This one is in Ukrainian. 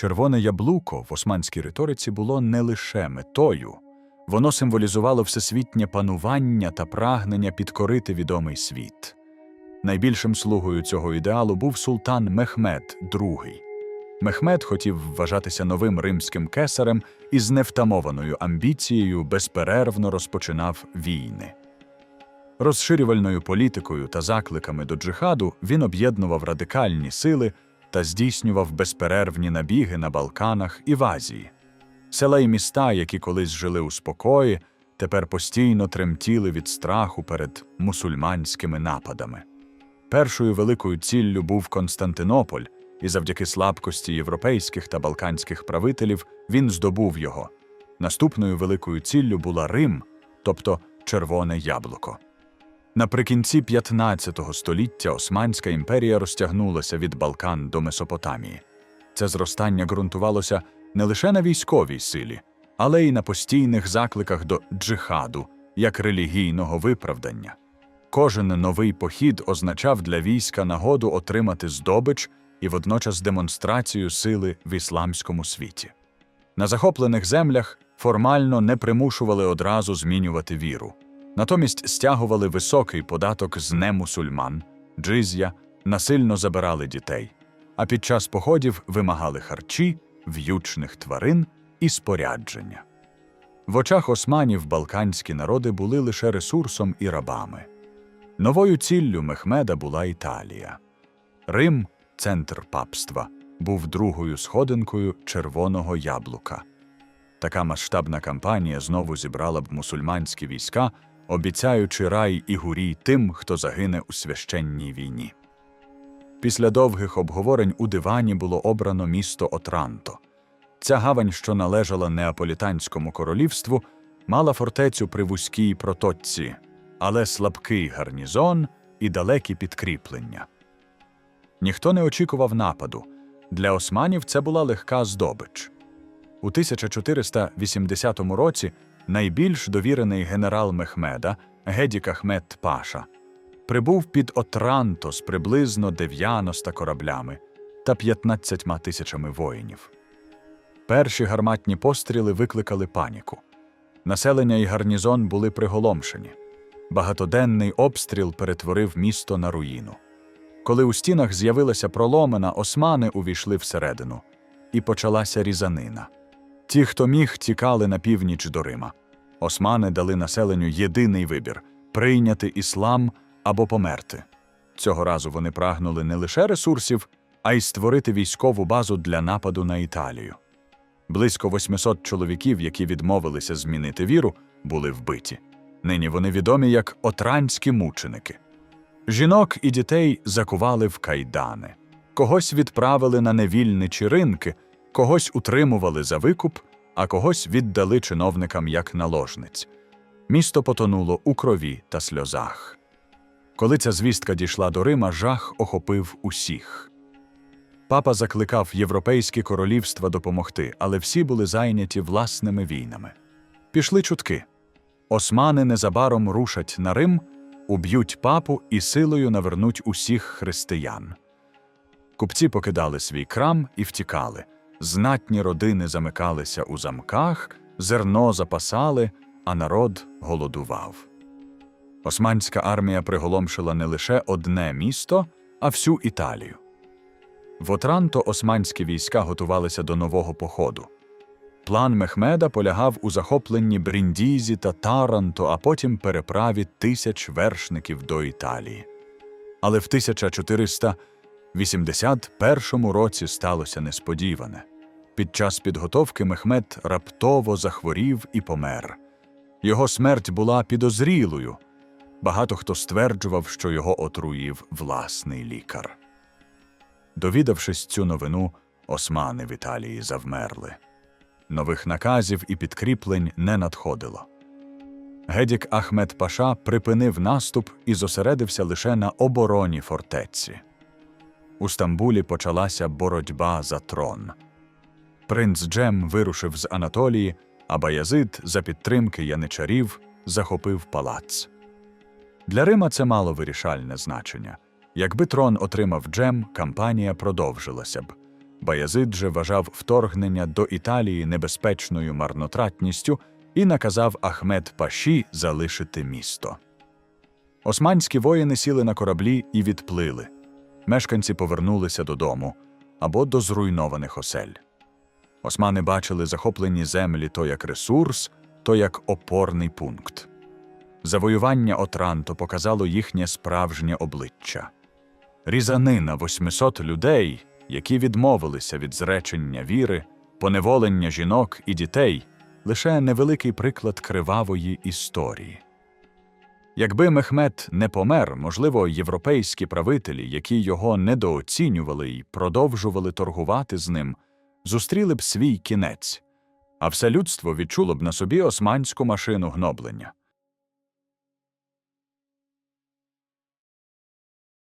Червоне яблуко в османській риториці було не лише метою, воно символізувало всесвітнє панування та прагнення підкорити відомий світ. Найбільшим слугою цього ідеалу був султан Мехмед II. Мехмед хотів вважатися новим римським кесарем і з невтамованою амбіцією безперервно розпочинав війни. Розширювальною політикою та закликами до джихаду він об'єднував радикальні сили та здійснював безперервні набіги на Балканах і в Азії. Села і міста, які колись жили у спокої, тепер постійно тремтіли від страху перед мусульманськими нападами. Першою великою ціллю був Константинополь, і завдяки слабкості європейських та балканських правителів він здобув його. Наступною великою ціллю була Рим, тобто Червоне яблуко. Наприкінці 15 століття Османська імперія розтягнулася від Балкан до Месопотамії. Це зростання ґрунтувалося не лише на військовій силі, але й на постійних закликах до джихаду як релігійного виправдання. Кожен новий похід означав для війська нагоду отримати здобич і водночас демонстрацію сили в ісламському світі. На захоплених землях формально не примушували одразу змінювати віру, натомість стягували високий податок з немусульман, джизя, насильно забирали дітей, а під час походів вимагали харчі, в'ючних тварин і спорядження. В очах османів балканські народи були лише ресурсом і рабами. Новою ціллю Мехмеда була Італія. Рим, центр папства, був другою сходинкою червоного яблука. Така масштабна кампанія знову зібрала б мусульманські війська, обіцяючи рай і гурій тим, хто загине у священній війні. Після довгих обговорень у дивані було обрано місто Отранто. Ця гавань, що належала Неаполітанському королівству, мала фортецю при вузькій протоці, але слабкий гарнізон і далекі підкріплення. Ніхто не очікував нападу. Для османів це була легка здобич. У 1480 році найбільш довірений генерал Мехмеда Гедік Ахмед Паша прибув під Отранто з приблизно 90 кораблями та 15 тисячами воїнів. Перші гарматні постріли викликали паніку. Населення і гарнізон були приголомшені. Багатоденний обстріл перетворив місто на руїну. Коли у стінах з'явилася проломина, османи увійшли всередину, і почалася різанина. Ті, хто міг, тікали на північ до Рима. Османи дали населенню єдиний вибір прийняти іслам або померти. Цього разу вони прагнули не лише ресурсів, а й створити військову базу для нападу на Італію. Близько 800 чоловіків, які відмовилися змінити віру, були вбиті. Нині вони відомі як отранські мученики. Жінок і дітей закували в кайдани, когось відправили на невільничі ринки, когось утримували за викуп, а когось віддали чиновникам як наложниць. Місто потонуло у крові та сльозах. Коли ця звістка дійшла до Рима, жах охопив усіх. Папа закликав європейські королівства допомогти, але всі були зайняті власними війнами. Пішли чутки. Османи незабаром рушать на Рим, уб'ють папу і силою навернуть усіх християн. Купці покидали свій крам і втікали. Знатні родини замикалися у замках, зерно запасали, а народ голодував. Османська армія приголомшила не лише одне місто, а всю Італію. В Отранто османські війська готувалися до нового походу. План Мехмеда полягав у захопленні Бріндізі та Таранто, а потім переправі тисяч вершників до Італії. Але в 1481 році сталося несподіване. Під час підготовки Мехмед раптово захворів і помер. Його смерть була підозрілою. Багато хто стверджував, що його отруїв власний лікар. Довідавшись цю новину, османи в Італії завмерли. Нових наказів і підкріплень не надходило. Гедік Ахмед Паша припинив наступ і зосередився лише на обороні фортеці. У Стамбулі почалася боротьба за трон. Принц Джем вирушив з Анатолії, а Баязид за підтримки яничарів захопив палац. Для Рима це мало вирішальне значення. Якби трон отримав Джем, кампанія продовжилася б. Баязид же вважав вторгнення до Італії небезпечною марнотратністю і наказав Ахмед Паші залишити місто. Османські воїни сіли на кораблі і відплили. Мешканці повернулися додому або до зруйнованих осель. Османи бачили захоплені землі то як ресурс, то як опорний пункт. Завоювання Отранто показало їхнє справжнє обличчя. Різанина 800 людей, які відмовилися від зречення віри, поневолення жінок і дітей лише невеликий приклад кривавої історії. Якби Мехмед не помер, можливо, європейські правителі, які його недооцінювали і продовжували торгувати з ним, зустріли б свій кінець, а все людство відчуло б на собі османську машину гноблення.